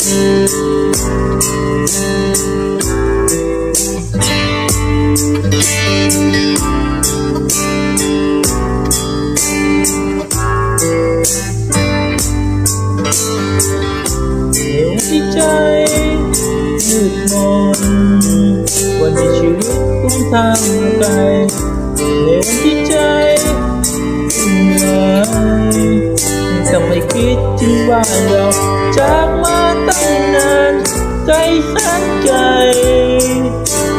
เดี๋ยที่ใจมืดมนวันที่ชีวิตคุ้มทางไกลเดี๋ยที่ใจวุ่นวายทำให้คิดถึงว่าเรา จากมาตั้งนานใจแสนใจ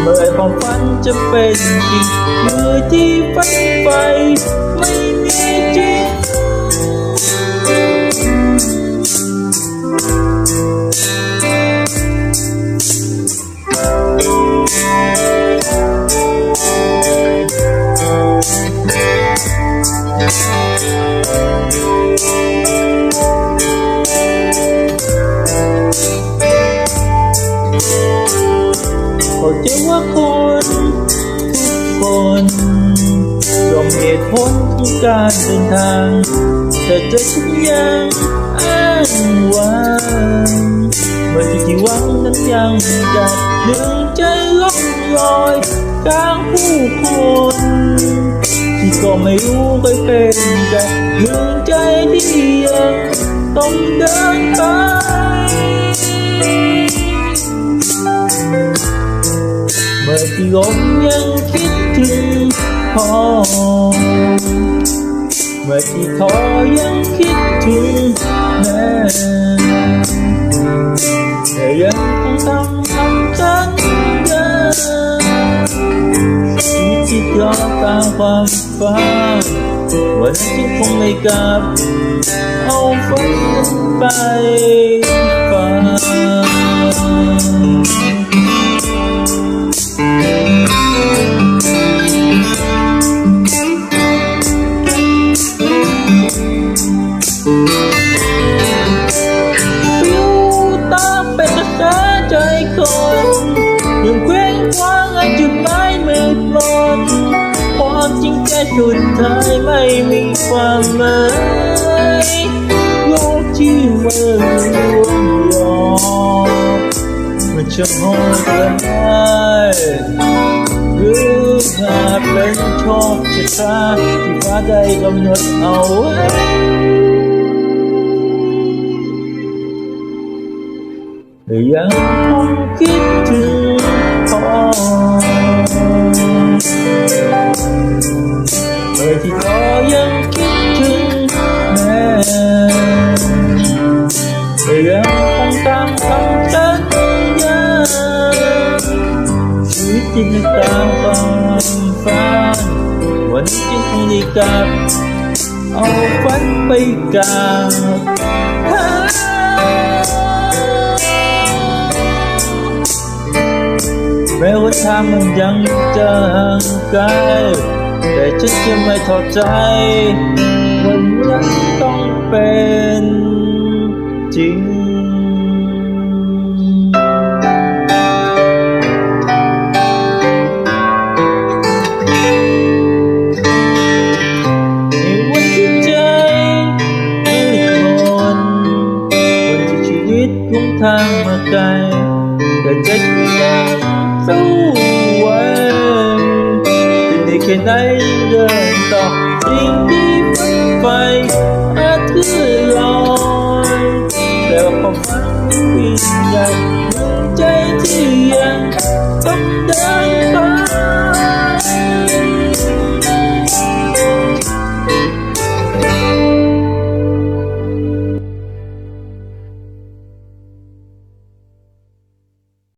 เมื่อความฝันจะเป็นจริงเมื่อที่ฝันไปไม่ เข้าใจว่าคนทุกคนย่อมเหตุผลของการเดินทางแต่ใจฉันยังอ้างว้างเมื่อที่ที่หวังนั้นยังจะดึงใจล่องลอยกลางผู้คนที่ก็ไม่รู้เคยเป็นแต่ดึงใจที่ยังต้องเดินไป ลมยังคิดถึงพ่อเมื่อที่ทอยังคิดถึงแม่แต่ยังคงทำคำสัญญาชีวิตที่รอตามความฝันวันที่คงไม่กลับ เอาฝันไป คนยังเคว้งคว้างให้จุดหมายมืดมนความจริงใจสุดท้ายไม่มีความหมายโลกที่เมื่อลวงหลอกมันจะโหดร้ายหรืออาจเป็นโชคชะตาที่ฟ้าได้กำหนดเอาไว้ยั เมื่อที่พ่อยังคิดถึงแม่แต่ยังคงตามคำสัญญาชีวิตจริงตามความฝันวันนี้จึงคงได้กลับเอาฝันไปกับ ทางมันยังจะห่างไกลแต่ฉันจะไม่ทอดใจ วันนั้นต้องเป็นจริงในวันที่ใจมืดมนวันที่ชีวิตคุ้มทางมาไกลแต่ใจฉันยัง ค่ไหนเดินต่อสิ่งที่ฝันไฟอาจคือลอยแต่ว่าความฝันวิ่งใหญ่